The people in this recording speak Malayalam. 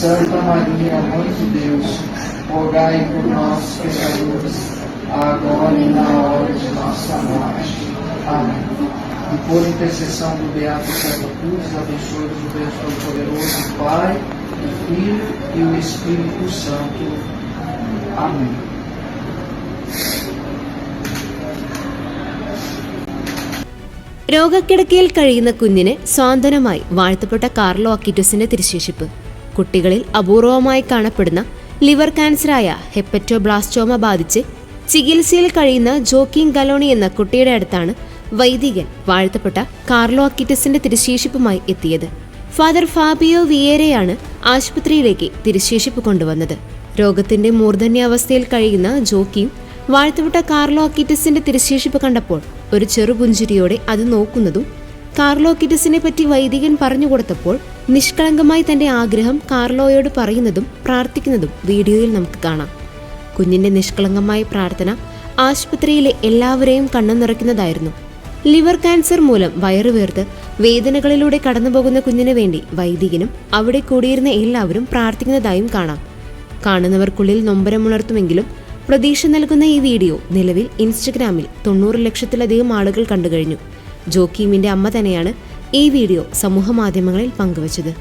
Santa Maria, Mãe de Deus, rogai por nós, pecadores, agora e na hora de nossa morte. Amém. E por intercessão do Beato Santo Cruz, abençoe-vos o Deus Todo-Poderoso, Pai, o Filho e o Espírito Santo. Amém. രോഗക്കിടക്കയിൽ കഴിയുന്ന കുഞ്ഞിന് സ്വാന്തനമായി വാഴ്ത്തപ്പെട്ട കാർലോ അക്കിറ്റസിന്റെ തിരുശേഷിപ്പ് കുട്ടികളിൽ അപൂർവമായി കാണപ്പെടുന്ന ലിവർ ക്യാൻസറായ ഹെപ്പറ്റോബ്ലാസ്റ്റോമ ബാധിച്ച് ചികിത്സയിൽ കഴിയുന്ന ജോക്കിൻ ഗലോണി എന്ന കുട്ടിയുടെ അടുത്താണ് വൈദികൻ വാഴ്ത്തപ്പെട്ട കാർലോ അക്കിറ്റസിന്റെ തിരുശേഷിപ്പുമായി എത്തിയത്. ഫാദർ ഫാബിയോ വിയേരയാണ് ആശുപത്രിയിലേക്ക് തിരുശേഷിപ്പ് കൊണ്ടുവന്നത്. രോഗത്തിന്റെ മൂർധന്യാവസ്ഥയിൽ കഴിയുന്ന ജോക്കിയും വാഴ്ത്തപ്പെട്ട കാർലോ അക്കിറ്റസിന്റെ തിരുശേഷിപ്പ് കണ്ടപ്പോൾ ഒരു ചെറുപുഞ്ചിരിയോടെ അത് നോക്കുന്നതും കാർലോ അക്കിറ്റസിനെ പറ്റി വൈദികൻ പറഞ്ഞു കൊടുത്തപ്പോൾ നിഷ്കളങ്കമായി തന്റെ ആഗ്രഹം കാർലോയോട് പറയുന്നതും പ്രാർത്ഥിക്കുന്നതും വീഡിയോയിൽ നമുക്ക് കാണാം. കുഞ്ഞിന്റെ നിഷ്കളങ്കമായ പ്രാർത്ഥന ആശുപത്രിയിലെ എല്ലാവരെയും കണ്ണു നിറയ്ക്കുന്നതായിരുന്നു ലിവർ ക്യാൻസർ മൂലം വയറു വേർത്ത് വേദനകളിലൂടെ കടന്നുപോകുന്ന കുഞ്ഞിനു വേണ്ടി വൈദികനും അവിടെ കൂടിയിരുന്ന എല്ലാവരും പ്രാർത്ഥിക്കുന്നതായും കാണാം. കാണുന്നവർക്കുള്ളിൽ നൊമ്പരമുണർത്തുമെങ്കിലും പ്രതീക്ഷ നൽകുന്ന ഈ വീഡിയോ നിലവിൽ ഇൻസ്റ്റഗ്രാമിൽ തൊണ്ണൂറ് ലക്ഷത്തിലധികം ആളുകൾ കണ്ടുകഴിഞ്ഞു. ജോക്കീമിന്റെ അമ്മ തന്നെയാണ് ഈ വീഡിയോ സമൂഹ മാധ്യമങ്ങളിൽ പങ്കുവച്ചത്.